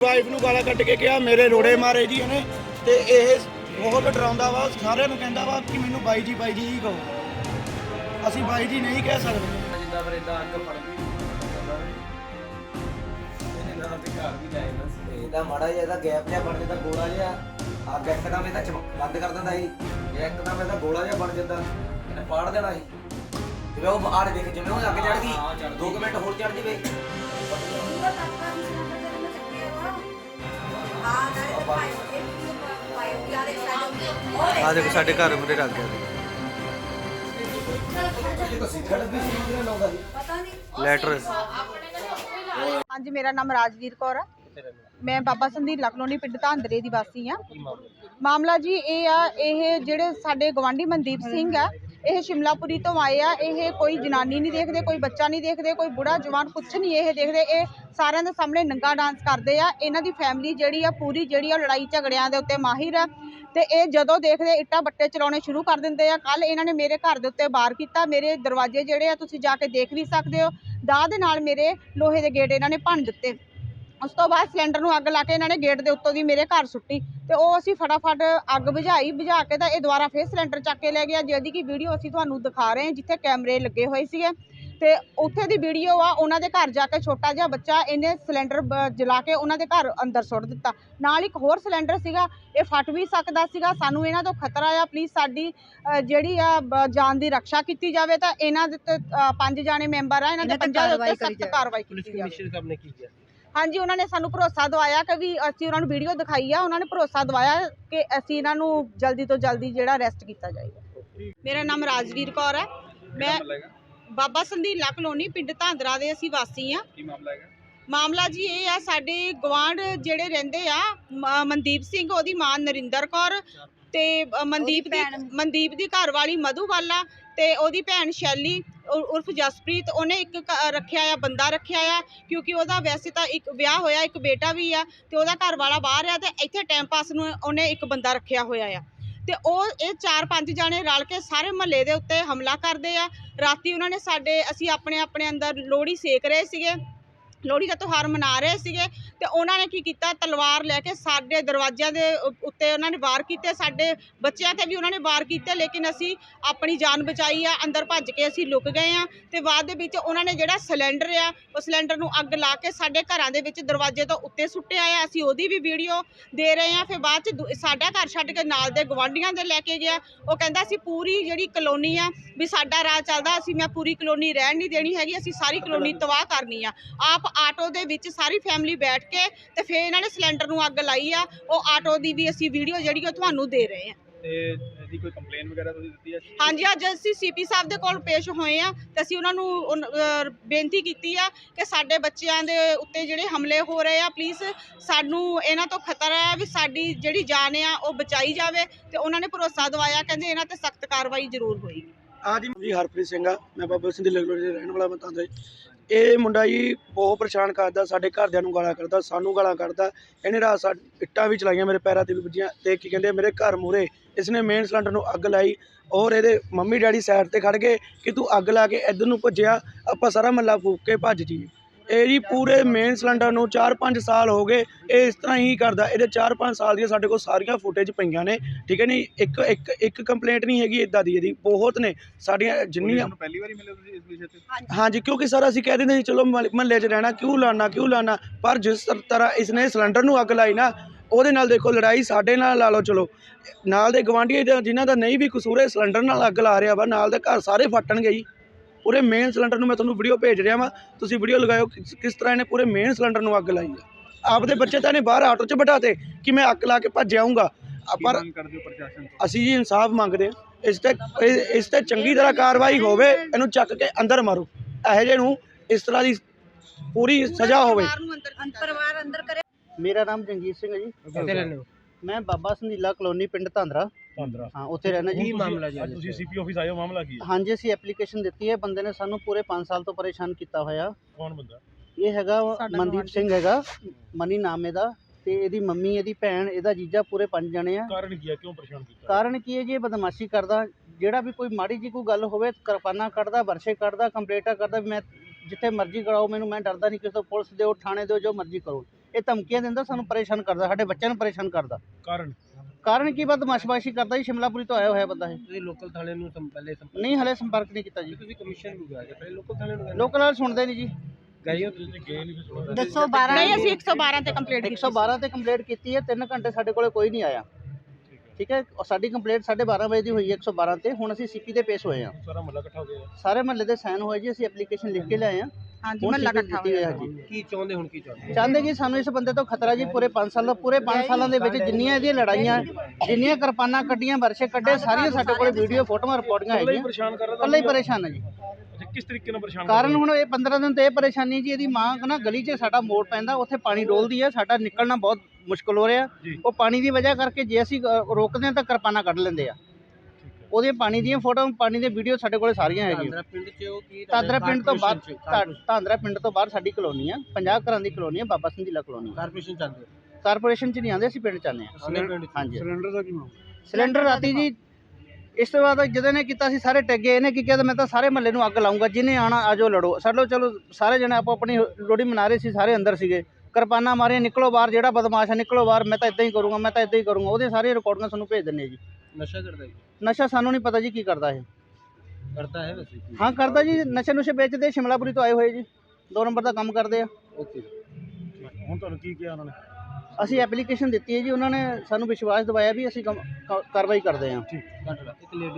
Wife ਨੂੰ ਗਾਲਾਂ ਕੱਢ ਕੇ ਕਿਹਾ ਮੇਰੇ ਰੋੜੇ ਮਾਰੇ ਜੀ ਇਹਨੇ। ਤੇ ਇਹ ਬਹੁਤ ਡਰਾਉਂਦਾ ਵਾ ਸਾਰਿਆਂ ਨੂੰ ਕਹਿੰਦਾ ਵਾ ਕਿ ਮੈਨੂੰ ਬਾਈ ਜੀ ਬਾਈ ਜੀ ਹੀ ਕਹੋ। ਅਸੀਂ ਬਾਈ ਜੀ ਨਹੀਂ ਕਹਿ ਸਕਦੇ। ਜਿੱਦਾਂ ਫਿਰ ਇਦਾਂ ਅੱਗ ਫੜ ਗਈ ਇਹਨੇ ਨਾਲ ਤੇ ਘਰ ਵੀ ਜਾਏ ਬਸ ਇਹਦਾ ਮਾੜਾ ਜਿਹਾ ਇਹਦਾ ਗੈਪ ਜਿਹਾ ਬਣ ਜਾਂਦਾ ਗੋਲਾ ਜਿਹਾ। ਅੱਗ ਇੱਕਦਮ ਇਹਦਾ ਚਮਕ ਬੰਦ ਕਰ ਦਿੰਦਾ ਸੀ। ਜੇ ਇੱਕਦਮ ਇਹਦਾ ਗੋਲਾ ਜਿਹਾ ਬਣ ਜਾਂਦਾ। ਇਹਨੇ ਪਾੜ ਦੇਣਾ ਸੀ। ਜਿਵੇਂ ਉਹ ਆੜ ਦੇਖ ਜਿਵੇਂ ਉਹ ਅੱਗ ਚੜ ਗਈ। ਚੜ੍ਹ 2 ਮਿੰਟ ਹੋਰ ਚੜ ਜਵੇ। ਆ ਦੇਖੋ, ਸਾਡੇ ਘਰ ਮੁੰਡੇ ਲੱਗ ਗਿਆ। ਲੈਟਰ ਹਾਂਜੀ, ਮੇਰਾ ਨਾਮ ਰਾਜਵੀਰ ਕੌਰ ਆ। ਮੈਂ ਬਾਬਾ ਸੰਦੀਪ ਲਖਨੌਣੀ ਪਿੰਡ ਧਾਂਦਰੇ ਦੀ ਵਾਸੀ ਆ। ਮਾਮਲਾ ਜੀ, ਇਹ ਆ, ਇਹ ਜਿਹੜੇ ਸਾਡੇ ਗਵਾਂਢੀ ਮਨਦੀਪ ਸਿੰਘ ਆ ਇਹ ਸ਼ਿਮਲਾਪੁਰੀ ਤੋਂ ਆਏ ਆ, ਇਹ ਕੋਈ ਜਨਾਨੀ ਨਹੀਂ ਦੇਖਦੇ, ਕੋਈ ਬੱਚਾ ਨਹੀਂ ਦੇਖਦੇ, ਕੋਈ ਬੁੜਾ, ਜਵਾਨ, ਕੁਛ ਨਹੀਂ ਇਹ ਦੇਖਦੇ। ਇਹ ਸਾਰਿਆਂ ਦੇ ਸਾਹਮਣੇ ਨੰਗਾ ਡਾਂਸ ਕਰਦੇ ਆ। ਇਹਨਾਂ ਦੀ ਫੈਮਿਲੀ ਜਿਹੜੀ ਆ, ਪੂਰੀ ਜਿਹੜੀ ਆ ਲੜਾਈ ਝਗੜਿਆਂ ਦੇ ਉੱਤੇ ਮਾਹਿਰ ਆ। ਤੇ ਇਹ ਜਦੋਂ ਦੇਖਦੇ, ਇੱਟਾਂ ਬੱਟੇ ਚਲਾਉਣੇ ਸ਼ੁਰੂ ਕਰ ਦਿੰਦੇ ਆ। ਕੱਲ ਇਹਨਾਂ ਨੇ ਮੇਰੇ ਘਰ ਦੇ ਉੱਤੇ ਬਾਹਰ ਕੀਤਾ। ਮੇਰੇ ਦਰਵਾਜ਼ੇ ਜਿਹੜੇ ਆ, ਤੁਸੀਂ ਜਾ ਕੇ ਦੇਖ ਵੀ ਸਕਦੇ ਹੋ। ਦਾਅ ਦੇ ਨਾਲ ਮੇਰੇ ਲੋਹੇ ਦੇ ਗੇਟ ਇਹਨਾਂ ਨੇ ਭੰਨ ਦਿੱਤੇ। ਉਸ ਤੋਂ ਬਾਅਦ ਸਿਲੰਡਰ ਨੂੰ ਅੱਗ ਲਾ ਕੇ ਇਹਨਾਂ ਨੇ ਗੇਟ ਦੇ ਉੱਤੋਂ ਦੀ ਮੇਰੇ ਘਰ ਸੁੱਟੀ ਤੇ ਉਹ ਅਸੀਂ ਫਟਾਫਟ ਅੱਗ ਬੁਝਾਈ ਬੁਝਾ ਕੇ ਤਾਂ ਇਹ ਦੁਬਾਰਾ ਫੇਰ ਸਿਲੰਡਰ ਚੱਕ ਕੇ ਲੈ ਗਿਆ। ਜਿਹਦੀ ਕਿ ਵੀਡੀਓ ਅਸੀਂ ਤੁਹਾਨੂੰ ਦਿਖਾ ਰਹੇ ਹਾਂ ਜਿੱਥੇ ਕੈਮਰੇ ਲੱਗੇ ਹੋਏ ਸੀਗੇ। ਤੇ ਉੱਥੇ ਦੀ ਵੀਡੀਓ ਆ ਉਹਨਾਂ ਦੇ ਘਰ ਜਾ ਕੇ ਛੋਟਾ ਜਿਹਾ ਬੱਚਾ ਇਹਨੇ ਸਿਲੰਡਰ ਜਲਾ ਕੇ ਉਹਨਾਂ ਦੇ ਘਰ ਅੰਦਰ ਸੁੱਟ ਦਿੱਤਾ। ਨਾਲ ਇੱਕ ਹੋਰ ਸਿਲੰਡਰ ਸੀਗਾ ਇਹ ਫਟ ਵੀ ਸਕਦਾ ਸੀਗਾ। ਸਾਨੂੰ ਇਹਨਾਂ ਤੋਂ ਖਤਰਾ ਆ ਪਲੀਜ਼ ਸਾਡੀ ਜਿਹੜੀ ਆ ਬ- ਜਾਨ ਦੀ ਰੱਖਿਆ ਕੀਤੀ ਜਾਵੇ ਤਾਂ ਇਹਨਾਂ ਦੇ ਪੰਜ ਜਾਣੇ ਮੈਂਬਰ ਆ ਇਹਨਾਂ ਦੇ ਪੰਜਾਂ ਦੇ ਉੱਤੇ ਸਖਤ ਕਾਰਵਾਈ ਕੀਤੀ ਜਾਵੇ। ਹਾਂਜੀ ਉਹਨਾਂ ਨੇ ਸਾਨੂੰ ਭਰੋਸਾ ਦਵਾਇਆ ਕਿ ਵੀ ਅਸੀਂ ਉਹਨਾਂ ਨੂੰ ਵੀਡੀਓ ਦਿਖਾਈ ਆ। ਉਹਨਾਂ ਨੇ ਭਰੋਸਾ ਦਵਾਇਆ ਕਿ ਅਸੀਂ ਇਹਨਾਂ ਨੂੰ ਜਲਦੀ ਤੋਂ ਜਲਦੀ ਜਿਹੜਾ ਅਰੈਸਟ ਕੀਤਾ ਜਾਏਗਾ। ਮੇਰਾ ਨਾਮ ਰਾਜਵੀਰ ਕੌਰ ਹੈ। ਮੈਂ ਬਾਬਾ ਸੰਧੀਲਾ ਕਲੋਨੀ ਪਿੰਡ ਧਾਂਦਰਾ ਦੇ ਅਸੀਂ ਵਾਸੀ ਆ ਕੀ ਮਾਮਲਾ ਹੈਗਾ? ਮਾਮਲਾ ਜੀ ਇਹ ਆ ਸਾਡੇ ਗਵਾਂਢ ਜਿਹੜੇ ਰਹਿੰਦੇ ਆ ਮ- ਮਨਦੀਪ ਸਿੰਘ ਉਹਦੀ ਮਾਂ ਨਰਿੰਦਰ ਕੌਰ ਤੇ ਮਨਦੀਪ ਦੀ ਮਨਦੀਪ ਦੀ ਘਰ ਵਾਲੀ ਮਧੂਬਾਲਾ ਤੇ ਉਹਦੀ ਭੈਣ ਸ਼ੈਲੀ। ਉਰਫ ਜਸਪ੍ਰੀਤ, ਉਹਨੇ ਇੱਕ ਕ- ਰੱਖਿਆ ਆ, ਬੰਦਾ ਰੱਖਿਆ ਆ, ਕਿਉਂਕਿ ਉਹਦਾ ਵੈਸੇ ਤਾਂ ਇੱਕ ਵਿਆਹ ਹੋਇਆ, ਇੱਕ ਬੇਟਾ ਵੀ ਆ, ਤੇ ਉਹਦਾ ਘਰ ਵਾਲਾ ਬਾਹਰ ਆ, ਤੇ ਇੱਥੇ ਟਾਈਮ ਪਾਸ ਨੂੰ ਉਹਨੇ ਇੱਕ ਬੰਦਾ ਰੱਖਿਆ ਹੋਇਆ ਆ। ਤੇ ਉਹ, ਇਹ ਚਾਰ ਪੰਜ ਜਾਣੇ ਰਲ ਕੇ ਸਾਰੇ ਮਹੱਲੇ ਦੇ ਉੱਤੇ ਹਮਲਾ ਕਰਦੇ ਆ। ਰਾਤੀ ਉਹਨਾਂ ਨੇ ਸਾਡੇ, ਅਸੀਂ ਆਪਣੇ ਆਪਣੇ ਅੰਦਰ ਲੋਹੜੀ ਸੇਕ ਰਹੇ ਸੀਗੇ। ਲੋਹੜੀ ਦਾ ਤਿਉਹਾਰ ਮਨਾ ਰਹੇ ਸੀਗੇ ਤੇ ਉਹਨਾਂ ਨੇ ਕੀ ਕੀਤਾ? ਤਲਵਾਰ ਲੈ ਕੇ ਸਾਡੇ ਦਰਵਾਜ਼ਿਆਂ ਦੇ ਉੱਤੇ ਉਹਨਾਂ ਨੇ ਵਾਰ ਕੀਤੇ, ਸਾਡੇ ਬੱਚਿਆਂ ਤੇ ਵੀ ਉਹਨਾਂ ਨੇ ਵਾਰ ਕੀਤੇ, ਲੇਕਿਨ ਅਸੀਂ ਆਪਣੀ ਜਾਨ ਬਚਾਈ ਆ, ਅੰਦਰ ਭੱਜ ਕੇ ਅਸੀਂ ਲੁਕ ਗਏ ਆ ਤੇ ਬਾਅਦ ਦੇ ਵਿੱਚ ਉਹਨਾਂ ਨੇ ਜਿਹੜਾ ਸਿਲੰਡਰ ਆ, ਉਹ ਸਿਲੰਡਰ ਨੂੰ ਅੱਗ ਲਾ ਕੇ ਸਾਡੇ ਘਰਾਂ ਦੇ ਵਿੱਚ ਦਰਵਾਜ਼ੇ ਤੋਂ ਉੱਤੇ ਸੁੱਟਿਆ ਆ। ਅਸੀਂ ਉਹਦੀ ਵੀ ਵੀਡੀਓ ਦੇ ਰਹੇ ਆ। ਫਿਰ ਬਾਅਦ ਚ ਦੂ- ਸਾਡਾ ਘਰ ਛੱਡ ਕੇ ਨਾਲ ਦੇ ਗਵਾਂਢੀਆਂ ਦੇ ਲੈ ਕੇ ਗਿਆ। ਉਹ ਕਹਿੰਦਾ, ਅਸੀਂ ਪੂਰੀ ਜਿਹੜੀ ਕਲੋਨੀ ਆ, ਵੀ ਸਾਡਾ ਰਾਹ ਚੱਲਦਾ, ਅਸੀਂ ਮੈਂ ਪੂਰੀ ਕਲੋਨੀ ਰਹਿਣ ਨਹੀਂ ਦੇਣੀ ਹੈਗੀ, ਅਸੀਂ ਸਾਰੀ ਕਲੋਨੀ ਤਬਾਹ ਕਰਨੀ ਆ। ਆਪ ਆਟੋ ਦੇ ਵਿੱਚ ਸਾਰੀ ਫੈਮਿਲੀ ਬੈਠ ਕੇ ਤੇ ਫਿਰ ਇਹਨਾਂ ਨੇ ਸਿਲੰਡਰ ਨੂੰ ਅੱਗ ਲਾਈ ਆ। ਉਹ ਆਟੋ ਦੀ ਵੀ ਅਸੀਂ ਵੀਡੀਓ ਜਿਹੜੀ ਉਹ ਤੁਹਾਨੂੰ ਦੇ ਰਹੇ ਆ। ਤੇ ਇਹਦੀ ਕੋਈ ਕੰਪਲੇਨ ਵਗੈਰਾ ਤੁਸੀਂ ਦਿੱਤੀ ਹੈ ਹਾਂਜੀ ਅੱਜ ਅਸੀਂ ਸੀਪੀ ਸਾਹਿਬ ਦੇ ਕੋਲ ਪੇਸ਼ ਹੋਏ ਆ ਤੇ ਅਸੀਂ ਉਹਨਾਂ ਨੂੰ ਉਨ- ਅਹ ਬੇਨਤੀ ਕੀਤੀ ਆ ਕਿ ਸਾਡੇ ਬੱਚਿਆਂ ਦੇ ਉੱਤੇ ਜਿਹੜੇ ਹਮਲੇ ਹੋ ਰਹੇ ਆ ਪਲੀਜ਼ ਸਾਨੂੰ ਇਹਨਾਂ ਤੋਂ ਖਤਰਾ ਹੈ ਵੀ ਸਾਡੀ ਜਿਹੜੀ ਜਾਨ ਆ ਉਹ ਬਚਾਈ ਜਾਵੇ ਤੇ ਉਹਨਾਂ ਨੇ ਭਰੋਸਾ ਦਵਾਇਆ ਕਹਿੰਦੇ ਇਹਨਾਂ ਤੇ ਸਖਤ ਕਾਰਵਾਈ ਜ਼ਰੂਰ ਹੋਏਗੀ। ਆ ਜੀ ਜੀ ਹਰਪ੍ਰੀਤ ਸਿੰਘ ਆ ਮੈਂ ਬਾਬਾ ਸਿੰਘ ਦੀ ਲਗਲੋੜੀ ਦੇ ਰਹਿਣ ਵਾਲਾ ਬਤਾਉਂਦਾ ਇਹ ਮੁੰਡਾ ਜੀ ਬਹੁਤ ਪਰੇਸ਼ਾਨ ਕਰਦਾ, ਸਾਡੇ ਘਰਦਿਆਂ ਨੂੰ ਗਾਲਾਂ ਕੱਢਦਾ, ਸਾਨੂੰ ਗਾਲਾਂ ਕੱਢਦਾ। ਇਹਨੇ ਰਾਤ ਸਾ, ਇੱਟਾਂ ਵੀ ਚਲਾਈਆਂ ਮੇਰੇ ਪੈਰਾਂ ਤੇ ਵੀ ਵੱਜੀਆਂ ਅਤੇ ਕੀ ਕਹਿੰਦੇ ਮੇਰੇ ਘਰ ਮੂਰੇ ਇਸਨੇ ਮੇਨ ਸਿਲੰਡਰ ਨੂੰ ਅੱਗ ਲਾਈ ਔਰ ਇਹਦੇ ਮੰਮੀ ਡੈਡੀ ਸਾਈਡ ਤੇ ਖੜ੍ਹ ਗਏ ਕਿ ਤੂੰ ਅੱਗ ਲਾ ਕੇ ਇੱਧਰ ਨੂੰ ਭੱਜਿਆ, ਆਪਾਂ ਸਾਰਾ ਮਹੱਲਾ ਫੂਕ ਕੇ ਭੱਜ ਜੀਏ ਇਹ ਜੀ ਪੂਰੇ ਮੇਨ ਸਿਲੰਡਰ ਨੂੰ 4-5 ਸਾਲ ਹੋ ਗਏ ਇਹ ਇਸ ਤਰ੍ਹਾਂ ਹੀ ਕਰਦਾ। ਇਹਦੇ 4-5 ਸਾਲ ਦੀਆਂ ਸਾਡੇ ਕੋਲ ਸਾਰੀਆਂ ਫੁਟੇਜ ਪਈਆਂ ਨੇ ਠੀਕ ਹੈ ਨਹੀਂ ਇੱਕ ਇੱਕ ਇੱਕ ਕੰਪਲੇਂਟ ਨਹੀਂ ਹੈਗੀ ਇਦਾਂ ਦੀ ਇਹਦੀ ਬਹੁਤ ਨੇ। ਸਾਡੀਆਂ ਜਿੰਨੀਆਂ ਪਹਿਲੀ ਵਾਰੀ ਮਿਲੇ ਤੁਸੀਂ ਇਸ ਵਿਸ਼ੇ ਤੇ? ਹਾਂਜੀ। ਕਿਉਂਕਿ ਸਰ ਅਸੀਂ ਕਹਿ ਦਿੰਦੇ ਸੀ ਚਲੋ ਮਹੱਲੇ 'ਚ ਰਹਿਣਾ ਕਿਉਂ ਲਾਣਾ ਕਿਉਂ ਲਾਣਾ ਪਰ ਜਿਸ ਤਰ੍ਹਾਂ ਇਸਨੇ ਸਿਲੰਡਰ ਨੂੰ ਅੱਗ ਲਾਈ ਨਾ ਉਹਦੇ ਨਾਲ ਦੇਖੋ ਲੜਾਈ ਸਾਡੇ ਨਾਲ ਲਾ ਲਓ ਚਲੋ। ਨਾਲ ਦੇ ਗਵਾਂਢੀ ਜਿਨ੍ਹਾਂ ਦਾ ਨਹੀਂ ਵੀ ਕਸੂਰ ਹੈ ਸਿਲੰਡਰ ਨਾਲ ਅੱਗ ਲਾ ਰਿਹਾ ਵਾ ਨਾਲ ਦੇ ਘਰ ਸਾਰੇ ਫਟਣਗੇ ਜੀ। ਪੂਰੇ ਮੇਨ ਸਿਲੰਡਰ ਨੂੰ ਮੈਂ ਤੁਹਾਨੂੰ ਵੀਡੀਓ ਭੇਜ ਰਿਹਾ ਵਾਂ। ਤੁਸੀਂ ਵੀਡੀਓ ਲਗਾਇਓ ਕਿਸ ਕਿਸ ਤਰ੍ਹਾਂ ਇਹਨੇ ਪੂਰੇ ਮੇਨ ਸਿਲੰਡਰ ਨੂੰ ਅੱਗ ਲਾਈ ਹੈ ਆਪਦੇ ਬੱਚੇ ਤਾਂ ਇਹਨੇ ਬਾਹਰ ਆਟੋ 'ਚ ਬਿਠਾਤੇ ਕਿ ਮੈਂ ਅੱਗ ਲਾ ਕੇ ਭੱਜ ਆਊਂਗਾ। ਕੀ ਪਰ ਮੰਗ ਕਰਦੇ ਹੋ ਪ੍ਰਸ਼ਾਸਨ ਤੋਂ? ਅਸੀਂ ਜੀ ਇਨਸਾਫ ਮੰਗਦੇ ਹਾਂ। ਇਸ ਤੇ ਇਹ- ਇਸ ਤੇ ਚੰਗੀ ਤਰ੍ਹਾਂ ਕਾਰਵਾਈ ਹੋਵੇ ਇਹਨੂੰ ਚੱਕ ਕੇ ਅੰਦਰ ਮਾਰੋ। ਇਹੋ ਜਿਹੇ ਨੂੰ ਇਸ ਤਰ੍ਹਾਂ ਦੀ ਪੂਰੀ ਸਜ਼ਾ ਹੋਵੇ। ਮੇਰਾ ਨਾਮ ਜੰਗੀਰ ਸਿੰਘ ਹੈ ਜੀ। ਕਿੱਥੇ ਰਹਿੰਦੇ ਹੋ ਮੈਂ ਬਾਬਾ ਸੰਧੀਲਾ ਕਲੋਨੀ ਪਿੰਡ ਧਾਂਦਰਾ। 15 ਹਾਂ ਉੱਥੇ ਰਹਿਣਾ ਜੀ। ਮਾਮਲਾ ਜੀ ਅੱਜ ਤੁਸੀਂ ਸੀਪੀ ਆਫਿਸ ਆਏ ਹੋ ਮਾਮਲਾ ਕੀ ਹੈ? ਹਾਂਜੀ ਅਸੀਂ ਐਪਲੀਕੇਸ਼ਨ ਦਿੱਤੀ ਹੈ। ਬੰਦੇ ਨੇ ਸਾਨੂੰ ਪੂਰੇ 5 ਸਾਲ ਤੋਂ ਪਰੇਸ਼ਾਨ ਕੀਤਾ ਹੋਇਆ। ਕੌਣ ਬੰਦਾ? ਇਹ ਹੈਗਾ ਮਨਦੀਪ। ਸਿੰਘ ਹੈਗਾ। ਮਨੀ ਨਾਮ ਇਹਦਾ। ਤੇ ਇਹਦੀ ਮੰਮੀ ਇਹਦੀ ਭੈਣ ਇਹਦਾ ਜੀਜਾ ਪੂਰੇ ਪੰਜ ਜਣੇ ਆ। ਕਾਰਨ ਕੀ ਹੈ? ਕਿਉਂ ਪਰੇਸ਼ਾਨ ਕੀਤਾ? ਕਾਰਨ ਕੀ ਹੈ ਜੀ? ਇਹ ਬਦਮਾਸ਼ੀ ਕਰਦਾ। ਜਿਹੜਾ ਵੀ ਕੋਈ ਮਾੜੀ ਜੀ ਕੋਈ ਗੱਲ ਹੋਵੇ ਕਿਰਪਾਨਾਂ ਕੱਢਦਾ ਵਰਸ਼ੇ ਕੱਢਦਾ ਕੰਪਲੇਂਟਾਂ ਕਰਦਾ ਵੀ ਮੈਂ ਜਿੱਥੇ ਮਰਜ਼ੀ ਕਰਾਓ ਮੈਨੂੰ ਮੈਂ ਡਰਦਾ ਨਹੀਂ ਕਿਸੇ ਤੋਂ। ਪੁਲਿਸ ਦਿਓ ਥਾਣੇ ਦਿਓ ਜੋ ਮਰਜ਼ੀ ਕਰੋ। ਇਹ ਧਮਕੀਆਂ ਦਿੰਦਾ ਸਾਨੂੰ ਪਰੇਸ਼ਾਨ ਕਰਦਾ। ਸਾਡੇ ਬੱਚਿਆਂ ਨੂੰ ਪਰੇਸ਼ਾਨ ਕਰਦਾ। ਕਾਰਨ? ਕਾਰਨ ਕੀ ਬਦਮਾਸ਼ਬਾਸ਼ੀ ਕਰਦਾ ਜੀ ਸ਼ਿਮਲਾਪੁਰੀ ਤੋਂ ਆਇਆ ਹੋਇਆ ਬੰਦਾ ਇਹ। ਤੁਸੀਂ ਲੋਕਲ ਥਾਣੇ ਨੂੰ ਸੰ- ਪਹਿਲੇ ਸੰਪਰਕ ਨਹੀਂ ਹਲੇ ਸੰਪਰਕ ਨਹੀਂ ਕੀਤਾ ਜੀ। ਤੁਸੀਂ ਕਮਿਸ਼ਨ ਨੂੰ ਗਿਆ ਪਹਿਲੇ ਲੋਕਲ ਥਾਣੇ ਨੂੰ ਲੋਕਲ ਵਾਲੇ ਸੁਣਦੇ ਨਹੀਂ ਜੀ। ਗਏ ਹੋ ਤੁਸੀਂ ਗਏ ਨਹੀਂ ਫਿਰ ਦੱਸੋ 12 ਨਹੀਂ ਅਸੀਂ 112 ਤੇ ਕੰਪਲੀਟ ਕੀਤੀ 112 ਤੇ ਕੰਪਲੇਂਟ ਕੀਤੀ ਹੈ 3 ਘੰਟੇ ਸਾਡੇ ਕੋਲੇ ਕੋਈ ਨਹੀਂ ਆਇਆ। ਠੀਕ ਹੈ ਔਰ ਸਾਡੀ ਕੰਪਲੇਂਟ 12:30 ਵਜੇ ਦੀ ਹੋਈ ਹੈ 112 ਤੇ। ਹੁਣ ਅਸੀਂ ਸੀਪੀ ਦੇ ਪੇਸ਼ ਹੋਏ ਹਾਂ। ਸਾਰਾ ਮਹੱਲਾ ਇਕੱਠਾ ਹੋ ਗਿਆ। ਸਾਰੇ ਮਹੱਲੇ ਦੇ ਸਾਈਨ ਹੋਏ ਜੀ ਅਸੀਂ ਐਪਲੀਕੇਸ਼ਨ ਲਿਖ ਕੇ ਲਿਆਏ ਹਾਂ। ਹਾਂਜੀ ਮਹੱਲਾ ਇਕੱਠਾ ਹੋਇਆ ਜੀ। ਕੀ ਚਾਹੁੰਦੇ ਹੁਣ ਕੀ ਚਾਹੁੰਦੇ? ਚਾਹੁੰਦੇ ਕਿ ਸਾਨੂੰ ਇਸ ਬੰਦੇ ਤੋਂ ਖਤਰਾ ਜੀ ਪੂਰੇ 5 ਸਾਲ ਪੂਰੇ 5 ਸਾਲਾਂ ਦੇ ਵਿੱਚ ਜਿੰਨੀਆਂ ਇਹਦੀਆਂ ਲੜਾਈਆਂ ਜਿੰਨੀਆਂ ਕਿਰਪਾਨਾਂ ਕੱਢੀਆਂ ਵਰਸ਼ੇ ਕੱਢੇ ਸਾਰੀਆਂ ਸਾਡੇ ਕੋਲੇ ਵੀਡੀਓ ਫੋਟੋਆਂ ਰਿਪੋਰਟਿੰਗਾਂ ਹੈਗੀਆਂ। ਪਰੇਸ਼ਾਨ ਕਰ ਰਹਾ ਹੀ ਪਰੇਸ਼ਾਨ ਹੈ ਜੀ। ਅੱਛਾ ਕਿਸ ਤਰੀਕੇ ਨਾਲ ਪਰੇਸ਼ਾਨ ਕਰ ਕਾਰਨ? ਹੁਣ ਇਹ 15 ਦਿਨ ਤੋਂ ਇਹ ਪਰੇਸ਼ਾਨੀ ਜੀ ਇਹਦੀ ਮਾਂ ਨਾ ਗਲੀ 'ਚ ਸਾਡਾ ਮੋੜ ਪੈਂਦਾ ਉੱਥੇ ਪਾਣੀ ਡੋਲਦੀ ਹੈ ਸਾਡਾ ਨਿਕਲਣਾ ਬਹੁਤ ਮੁਸ਼ਕਲ ਹੋ ਰਿਹਾ। ਉਹ ਪਾਣੀ ਦੀ ਵਜ੍ਹਾ ਕਰਕੇ ਜੇ ਅਸੀਂ ਅ, ਰੋਕਦੇ ਹਾਂ ਤਾਂ ਕਿਰਪਾਨਾਂ ਕੱਢ ਲੈਂਦੇ ਆ। ਉਹਦੀਆਂ ਪਾਣੀ ਦੀਆਂ ਫੋਟੋ ਪਾਣੀ ਦੇ ਵੀਡੀਓ ਸਾਡੇ ਕੋਲੇ ਸਾਰੀਆਂ ਹੈਗੀਆਂ। ਪਿੰਡ ਚ ਉਹ ਕੀ ਤਾਂਦਰਾ ਪਿੰਡ ਤੋਂ ਬਾਹਰ ਧਾ- ਧਾਂਦਰਾ ਪਿੰਡ ਤੋਂ ਬਾਹਰ ਸਾਡੀ ਕਲੋਨੀ ਆ। 50 ਘਰਾਂ ਦੀ ਕਲੋਨੀ ਆ ਬਾਬਾ ਸਿੰਧੀਲਾ ਕਲੋਨੀ। ਕਾਰਪੋਰੇਸ਼ਨ ਚਾਹੁੰਦੇ ਕਾਰਪੋਰੇਸ਼ਨ 'ਚ ਨਹੀਂ ਆਉਂਦੇ ਅਸੀਂ ਪਿੰਡ 'ਚ ਆਉਂਦੇ ਹਾਂ ਆਪਣੇ ਪਿੰਡ ਹਾਂਜੀ। ਸਿਲੰਡਰ ਦਾ ਕੀ ਮਾਮਲਾ? ਸਿਲੰਡਰ ਰਾਤੀ ਜੀ ਇਸ ਤੋਂ ਬਾਅਦ ਜਦੋਂ ਨੇ ਕੀਤਾ ਸੀ ਸਾਰੇ ਟੱਗੇ ਇਹਨੇ ਕੀ ਕਿਹਾ ਮੈਂ ਤਾਂ ਸਾਰੇ ਮਹੱਲੇ ਨੂੰ ਅੱਗ ਲਾਉਂਗਾ ਜਿਹਨੇ ਆਣਾ ਆਜੋ ਲੜੋ। ਸਾਡੋ ਚਲੋ ਸਾਰੇ ਜਣੇ ਆਪੋ ਆਪਣੀ ਲੋੜੀ ਮਨਾ ਰਹੇ ਸੀ ਸਾਰੇ ਅੰਦਰ ਸੀਗੇ। ਕਿਰਪਾਨਾਂ ਮਾਰੀਆਂ ਨਿਕਲੋ ਬਾਹਰ ਜਿਹੜਾ ਬਦਮਾਸ਼ ਹੈ ਨਿਕਲੋ ਬਾਹਰ ਮੈਂ ਤਾਂ ਇਦਾਂ ਹੀ ਕਰੂੰਗਾ ਮੈਂ ਤਾਂ ਇਦਾਂ ਹੀ ਕਰੂੰਗਾ। ਉਹਦੇ ਸਾਰੇ ਰਿਕਾਰਡਿੰਗਾਂ ਤੁਹਾਨੂੰ ਭੇਜ ਦਿੰਨੇ ਜੀ। ਨਸ਼ਾ ਕਰਦਾ ਹੈ ਨਸ਼ਾ ਸਾਨੂੰ ਨਹੀਂ ਪਤਾ ਜੀ ਕੀ ਕਰਦਾ ਇਹ। ਕਰਦਾ ਹੈ ਵੈਸੇ ਹਾਂ ਕਰਦਾ ਜੀ ਨਸ਼ੇ ਨੁਸ਼ੇ ਵੇਚਦੇ ਸ਼ਿਮਲਾਪੁਰੀ ਤੋਂ ਆਏ ਹੋਏ ਜੀ। ਦੋ ਨੰਬਰ ਦਾ ਕੰਮ ਕਰਦੇ ਆ। ਓਕੇ ਹੁਣ ਤੁਹਾਨੂੰ ਕੀ ਕਿਹਾ ਉਹਨਾਂ ਨੇ? ਅਸੀਂ ਐਪਲੀਕੇਸ਼ਨ ਦਿੱਤੀ ਹੈ ਜੀ ਉਹਨਾਂ ਨੇ ਸਾਨੂੰ ਵਿਸ਼ਵਾਸ ਦਿਵਾਇਆ ਵੀ ਅਸੀਂ ਕੰਮ- ਕਾ- ਕਾਰਵਾਈ ਕਰਦੇ ਹਾਂ। ਠੀਕ। ਕੱਟ ਲਾ ਇੱਕ ਲੇਡੀ